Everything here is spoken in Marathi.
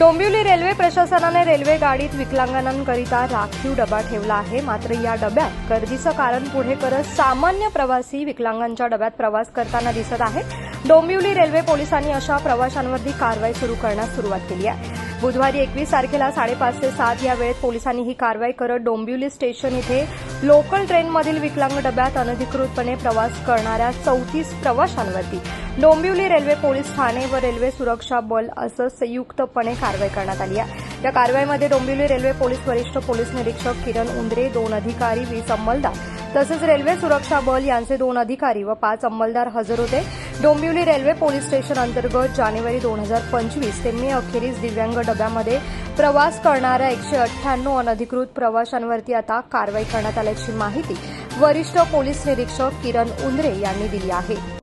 डोंबिवली रेल्वे प्रशासनाने रेल्वे गाडीत विकलांगांकरिता राखीव डबा ठेवला आहे. मात्र या डब्यात गर्दीचं कारण पुढे करत सामान्य प्रवासी विकलांगांच्या डब्यात प्रवास करताना दिसत आहे डोंबिवली रेल्वे पोलिसांनी अशा प्रवाशांवरती कारवाई सुरू करण्यास सुरुवात केली आहे. बुधवारी एकवीस तारखेला साडेपाच ते सात या वेळेत पोलिसांनी ही कारवाई करत डोंबिवली स्टेशन इथे लोकल ट्रेनमधील विकलांग डब्यात अनधिकृतपणे प्रवास करणाऱ्या चौतीस प्रवाशांवरती डोंबिवली रेल्वे पोलीस ठाणे व रेल्वे सुरक्षा बल असं संयुक्तपणे कारवाई करण्यात आली आहे. या कारवाईमध्ये डोंबिवली रेल्वे पोलीस वरिष्ठ पोलीस निरीक्षक किरण उंद्रे दोन अधिकारी वीस अंमलदार तसंच रेल्वे सुरक्षा बल यांचे दोन अधिकारी व पाच अंमलदार हजर होते. डोंबिवली रेल्वे पोलीस स्टेशन अंतर्गत जानेवारी दोन हजार पंचवीस ते मे अखेरीस दिव्यांग डब्यामध्ये प्रवास करणाऱ्या एकशे अठ्ठ्याण्णव अनधिकृत प्रवाशांवरती आता कारवाई करण्यात आल्याची माहिती वरिष्ठ पोलीस निरीक्षक किरण उंद्रे यांनी दिली आहे.